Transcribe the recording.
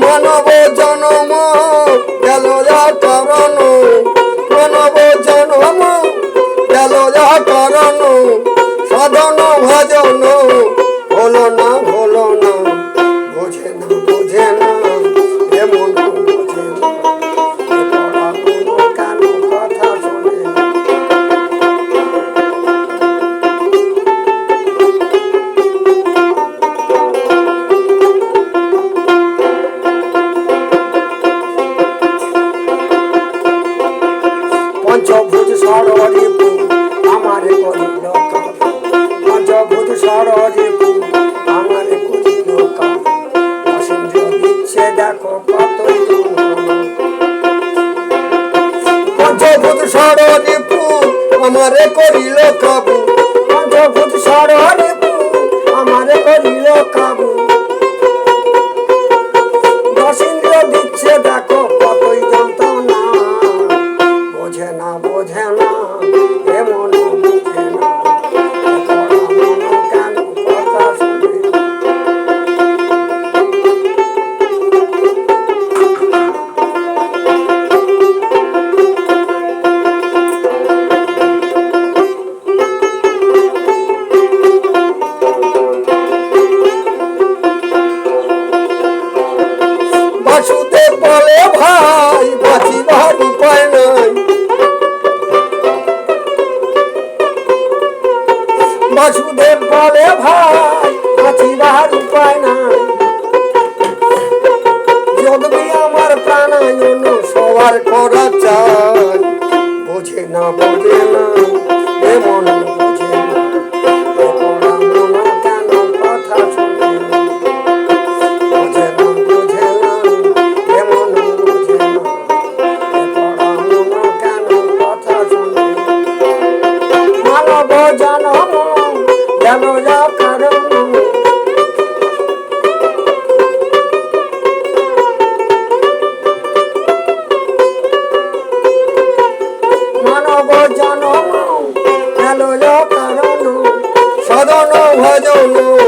মানব জনম গেল যা কারণ। মানব জনম গেল যা কারণ। সাধন ভজন হলো না হলো না। বোঝে না বোঝে না এমন বোঝে না। পঞ্চভুজ সররিপু আমারে করিল পঞ্চভুজ সররিপু করিল অসীন্দ্র দিচ্ছে দেখো কতই পঞ্চভূত সররিপু আমারে করিল কাবু, পঞ্চভূত সররিপু আমারে করিল কাবু। বাসুদেব বলে ভাই বাঁচিবার উপায় নাই। বাসুদেব বলে ভাই বাঁচিবার উপায় নাই। যদবি আমার প্রাণায়ন সবার করা যা কারণ সদন ভজন